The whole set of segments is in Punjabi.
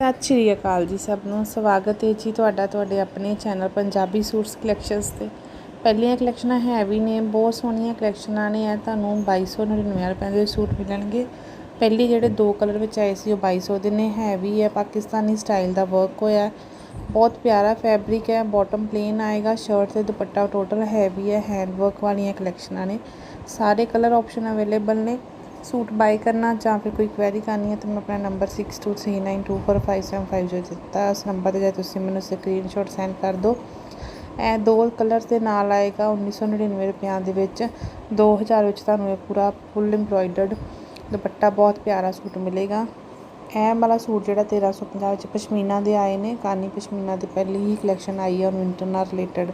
ਸਤਿ ਸ਼੍ਰੀ ਅਕਾਲ ਜੀ ਸਭ ਨੂੰ। ਸਵਾਗਤ ਹੈ ਜੀ ਤੁਹਾਡਾ ਤੁਹਾਡੇ ਆਪਣੇ ਚੈਨਲ ਪੰਜਾਬੀ ਸੂਟਸ ਕਲੈਕਸ਼ਨਸ ਤੇ। ਪਹਿਲੀਆਂ ਕਲੈਕਸ਼ਨਾਂ ਹੈਵੀ ਨੇ, ਬਹੁਤ ਸੋਹਣੀਆਂ ਕਲੈਕਸ਼ਨਾਂ ਨੇ। ਇਹ ਤੁਹਾਨੂੰ 2299 ਰੁਪਏ ਦੇ ਸੂਟ ਮਿਲਣਗੇ। ਪਹਿਲੀ ਜਿਹੜੇ ਦੋ ਕਲਰ ਵਿੱਚ ਆਏ ਸੀ ਉਹ 2200 ਦੇ ਨੇ। ਹੈਵੀ ਹੈ, ਪਾਕਿਸਤਾਨੀ ਸਟਾਈਲ ਦਾ ਵਰਕ ਹੋਇਆ। ਬਹੁਤ ਪਿਆਰਾ ਫੈਬਰਿਕ ਹੈ ਬਾਟਮ ਪਲੇਨ ਆਏਗਾ। ਸ਼ਰਟ ਤੇ ਦੁਪੱਟਾ ਟੋਟਲ ਹੈਵੀ ਹੈ ਹੈਂਡ ਵਰਕ ਵਾਲੀਆਂ ਕਲੈਕਸ਼ਨਾਂ ਨੇ। ਸਾਰੇ ਕਲਰ ਆਪਸ਼ਨ ਅਵੇਲੇਬਲ ਨੇ। ਸੂਟ ਬਾਈ ਕਰਨਾ ਜਾਂ ਫਿਰ ਕੋਈ ਕੁਐਰੀ ਕਰਨੀ ਹੈ ਤਾਂ ਮੈਂ ਆਪਣਾ ਨੰਬਰ 6239245750 ਜੋ ਦਿੱਤਾ। ਉਸ ਨੰਬਰ ਤੇ ਜਾ ਤੁਸੀਂ ਮੈਨੂੰ ਸਕਰੀਨਸ਼ਾਟ ਸੈਂਡ ਕਰ ਦਿਓ। ਇਹ ਦੋ ਕਲਰਸ ਦੇ ਨਾਲ ਆਏਗਾ 1999 ਰੁਪਿਆਂ ਦੇ ਵਿੱਚ। 2000 ਵਿੱਚ ਤੁਹਾਨੂੰ ਇਹ ਪੂਰਾ ਫੁੱਲ ਐਮਬ੍ਰੋਇਡਰਡ ਦੁਪੱਟਾ ਬਹੁਤ ਪਿਆਰਾ ਸੂਟ ਮਿਲੇਗਾ। ਇਹ ਵਾਲਾ ਸੂਟ ਜਿਹੜਾ 1350 ਵਿੱਚ ਪਸ਼ਮੀਨਾ ਦੇ ਆਏ ਨੇ, ਕਾਨੀ ਪਸ਼ਮੀਨਾ ਦੀ ਪਹਿਲੀ ਹੀ ਕਲੈਕਸ਼ਨ ਆਈ ਹੈ ਵਿੰਟਰ ਨਾਲ ਰਿਲੇਟਡ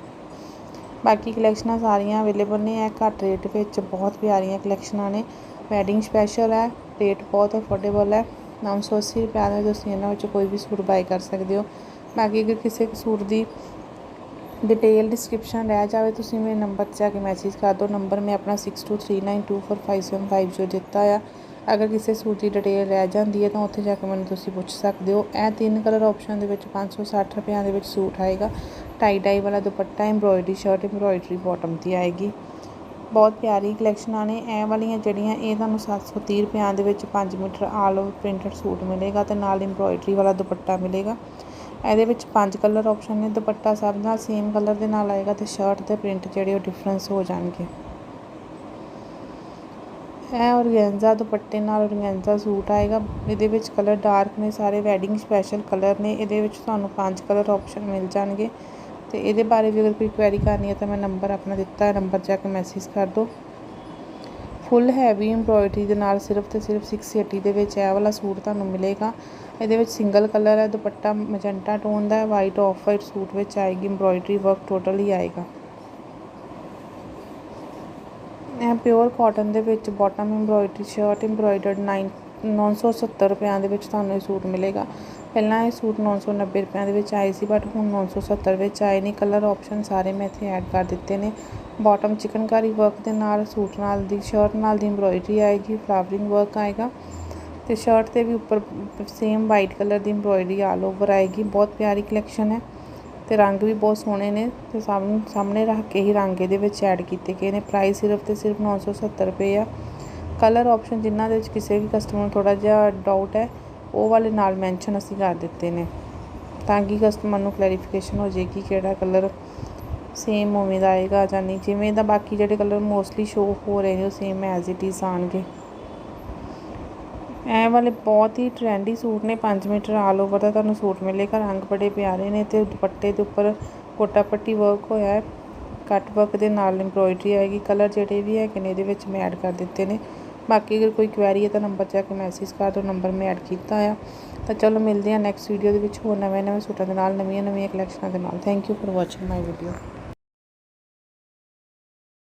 ਬਾਕੀ ਕਲੈਕਸ਼ਨਾਂ ਸਾਰੀਆਂ ਅਵੇਲੇਬਲ ਨੇ। ਇਹ ਘੱਟ ਰੇਟ ਵਿੱਚ ਬਹੁਤ ਪਿਆਰੀਆਂ ਕਲੈਕਸ਼ਨਾਂ ਨੇ। ਵੈਡਿੰਗ ਸਪੈਸ਼ਲ ਹੈ ਰੇਟ ਬਹੁਤ ਅਫੋਰਡੇਬਲ ਹੈ। 980 ਰੁਪਏ ਦਾ ਤੁਸੀਂ ਇਹਨਾਂ ਵਿੱਚ ਕੋਈ ਵੀ ਸੂਟ ਬਾਈ ਕਰ ਸਕਦੇ ਹੋ। ਬਾਕੀ ਅਗਰ ਕਿਸੇ ਸੂਟ ਦੀ ਡਿਟੇਲ ਡਿਸਕ੍ਰਿਪਸ਼ਨ ਰਹਿ ਜਾਵੇ, ਤੁਸੀਂ ਮੇਰੇ ਨੰਬਰ 'ਤੇ ਜਾ ਕੇ ਮੈਸੇਜ ਕਰ ਦਿਓ। ਨੰਬਰ ਮੈਂ ਆਪਣਾ 6239245750 ਜੋ ਦਿੱਤਾ ਆ। ਅਗਰ ਕਿਸੇ ਸੂਟ ਦੀ ਡਿਟੇਲ ਰਹਿ ਜਾਂਦੀ ਹੈ ਤਾਂ ਉੱਥੇ ਜਾ ਕੇ ਮੈਨੂੰ ਤੁਸੀਂ ਪੁੱਛ ਸਕਦੇ ਹੋ। ਇਹ ਤਿੰਨ ਕਲਰ ਆਪਸ਼ਨ ਦੇ ਵਿੱਚ 560 ਰੁਪਿਆਂ ਦੇ ਵਿੱਚ ਸੂਟ ਆਏਗਾ। ਟਾਈ ਡਾਈ ਵਾਲਾ ਦੁਪੱਟਾ ਐਮਬ੍ਰੋਇਡਰੀ ਸ਼ਰਟ ਐਮਬ੍ਰੋਇਡਰੀ ਬਾਟਮ ਦੀ ਆਏਗੀ। ਬਹੁਤ ਪਿਆਰੀ ਕਲੈਕਸ਼ਨਾਂ ਨੇ। ਇਹ ਵਾਲੀਆਂ ਜਿਹੜੀਆਂ, ਇਹ ਤੁਹਾਨੂੰ 730 ਰੁਪਿਆਂ ਦੇ ਵਿੱਚ 5 metre all over printed suit ਮਿਲੇਗਾ ਤੇ ਨਾਲ ਐਮਬ੍ਰੋਇਡਰੀ ਵਾਲਾ ਦੁਪੱਟਾ ਮਿਲੇਗਾ। ਇਹਦੇ ਵਿੱਚ ਪੰਜ ਕਲਰ ਆਪਸ਼ਨ ਨੇ, ਦੁਪੱਟਾ ਸਭ ਨਾਲ ਸੇਮ ਕਲਰ ਦੇ ਨਾਲ ਆਏਗਾ ਤੇ ਸ਼ਰਟ ਤੇ ਪ੍ਰਿੰਟ ਜਿਹੜੇ ਉਹ ਡਿਫਰੈਂਸ ਹੋ ਜਾਣਗੇ। ਇਹ ਔਰਗੈਂਜ਼ਾ ਦੁਪੱਟੇ ਨਾਲ ਔਰਗੈਂਜ਼ਾ ਸੂਟ ਆਏਗਾ। ਇਹਦੇ ਵਿੱਚ ਕਲਰ ਡਾਰਕ ਨੇ, ਸਾਰੇ ਵੈਡਿੰਗ ਸਪੈਸ਼ਲ ਕਲਰ ਨੇ। ਇਹਦੇ ਵਿੱਚ ਤੁਹਾਨੂੰ ਪੰਜ ਕਲਰ ਆਪਸ਼ਨ ਮਿਲ ਜਾਣਗੇ। ਤੇ ਇਹਦੇ ਬਾਰੇ ਵੀ ਅਗਰ ਕੋਈ ਕੁਐਰੀ ਕਰਨੀ ਹੈ ਤਾਂ ਮੈਂ ਨੰਬਰ ਆਪਣਾ ਦਿੱਤਾ ਹੈ ਨੰਬਰ ਜਾ ਕੇ ਮੈਸੇਜ ਕਰ ਦਿਓ। ਫੁੱਲ ਹੈਵੀ ਐਮਬ੍ਰੋਇਡਰੀ ਦੇ ਨਾਲ ਸਿਰਫ ਤੇ ਸਿਰਫ 680 ਦੇ ਵਿੱਚ ਇਹ ਵਾਲਾ ਸੂਟ ਤੁਹਾਨੂੰ ਮਿਲੇਗਾ। ਇਹਦੇ ਵਿੱਚ ਸਿੰਗਲ ਕਲਰ ਹੈ, ਦੁਪੱਟਾ ਮੈਜੈਂਟਾ ਟੋਨ ਦਾ ਹੈ ਵਾਈਟ ਆਫ ਵਾਈਟ ਸੂਟ ਵਿੱਚ ਆਏਗੀ ਐਮਬ੍ਰੋਇਡਰੀ ਵਰਕ ਟੋਟਲ ਹੀ ਆਏਗਾ। ਇਹ ਪਿਓਰ ਕਾਟਨ ਦੇ ਵਿੱਚ ਬਾਟਮ ਐਮਬ੍ਰੋਇਡਰੀ ਸ਼ਰਟ ਐਮਬ੍ਰੋਇਡਰਡ 9 970 ਰੁਪਿਆਂ ਦੇ ਵਿੱਚ ਤੁਹਾਨੂੰ ਇਹ ਸੂਟ ਮਿਲੇਗਾ। ਪਹਿਲਾਂ ਇਹ ਸੂਟ 990 ਰੁਪਿਆਂ ਦੇ ਵਿੱਚ ਆਏ ਸੀ ਬਟ ਹੁਣ 970 ਵਿੱਚ ਆਏ ਨੇ। ਕਲਰ ਆਪਸ਼ਨ ਸਾਰੇ ਮੈਂ ਇੱਥੇ ਐਡ ਕਰ ਦਿੱਤੇ ਨੇ। ਬਾਟਮ ਚਿਕਨਕਾਰੀ ਵਰਕ ਦੇ ਨਾਲ, ਸੂਟ ਨਾਲ ਦੀ ਸ਼ਰਟ ਨਾਲ ਦੀ ਐਮਬ੍ਰੋਇਡਰੀ ਆਏਗੀ ਫਲਾਵਰਿੰਗ ਵਰਕ ਆਏਗਾ। ਤੇ ਸ਼ਰਟ ਤੇ ਵੀ ਉੱਪਰ ਸੇਮ ਵਾਈਟ ਕਲਰ ਦੀ ਐਮਬ੍ਰੋਇਡਰੀ ਆਲ ਓਵਰ ਆਏਗੀ। ਬਹੁਤ ਪਿਆਰੀ ਕਲੈਕਸ਼ਨ ਹੈ ਤੇ ਰੰਗ ਵੀ ਬਹੁਤ ਸੋਹਣੇ ਨੇ ਤੇ ਸਾਹਮਣੇ ਸਾਹਮਣੇ ਰੱਖ ਕੇ ਹੀ ਰੰਗ ਇਹਦੇ ਵਿੱਚ ਐਡ ਕੀਤੇ ਗਏ ਨੇ। ਪ੍ਰਾਈਸ ਸਿਰਫ ਤੇ ਸਿਰਫ 970 ਰੁਪਏ ਆ। ਕਲਰ ਆਪਸ਼ਨ ਜਿਨ੍ਹਾਂ ਦੇ ਵਿੱਚ ਕਿਸੇ ਵੀ ਕਸਟਮਰ ਨੂੰ ਥੋੜਾ ਜਿਹਾ ਡਾਊਟ ਹੈ, ਉਹ ਵਾਲੇ ਨਾਲ ਮੈਂਸ਼ਨ ਅਸੀਂ ਕਰ ਦਿੱਤੇ ਨੇ। ਤਾਂ ਕਿ ਕਸਟਮਰ ਨੂੰ ਕਲੈਰੀਫਿਕੇਸ਼ਨ ਹੋ ਜਾਏ ਕਿਹੜਾ ਕਲਰ ਸੇਮ ਉਵੇਂ ਦਾ ਆਏਗਾ ਜਾਂ ਨਹੀਂ। ਜਿਵੇਂ ਦਾ ਬਾਕੀ ਜਿਹੜੇ ਕਲਰ ਮੋਸਟਲੀ ਸ਼ੋ ਹੋ ਰਹੇ ਨੇ, ਉਹ ਸੇਮ ਐਜ਼ ਇਟ ਇਜ਼ ਆਣਗੇ ਇਹ ਵਾਲੇ ਬਹੁਤ ਹੀ ਟ੍ਰੈਂਡੀ ਸੂਟ ਨੇ। 5 ਮੀਟਰ ਆਲ ਓਵਰ ਦਾ ਤੁਹਾਨੂੰ ਸੂਟ ਮਿਲੇਗਾ। ਰੰਗ ਬੜੇ ਪਿਆਰੇ ਨੇ ਤੇ ਦੁਪੱਟੇ ਦੇ ਉੱਪਰ ਕੋਟਾ ਪੱਟੀ ਵਰਕ ਹੋਇਆ ਹੈ। ਕੱਟ ਵਰਕ ਦੇ ਨਾਲ ਐਮਬ੍ਰੋਇਡਰੀ ਆਏਗੀ। ਕਲਰ ਜਿਹੜੇ ਵੀ ਹੈਗੇ ਨੇ, ਇਹਦੇ ਵਿੱਚ ਮੈਂ ਐਡ ਕਰ ਦਿੱਤੇ ਨੇ। ਬਾਕੀ ਅਗਰ ਕੋਈ ਕੁਐਰੀ ਹੈ ਤਾਂ ਨੰਬਰ ਚੈੱਕ ਮੈਸੇਜ ਕਰ ਦਿਓ ਨੰਬਰ ਮੈਂ ਐਡ ਕੀਤਾ ਆ। ਤਾਂ ਚਲੋ ਮਿਲਦੇ ਹਾਂ ਨੈਕਸਟ ਵੀਡੀਓ ਦੇ ਵਿੱਚ ਹੋਰ ਨਵੇਂ ਨਵੇਂ ਸੂਟਾਂ ਦੇ ਨਾਲ ਨਵੀਆਂ ਨਵੀਆਂ ਕਲੈਕਸ਼ਨਾਂ ਦੇ ਨਾਲ। Thank you for watching my video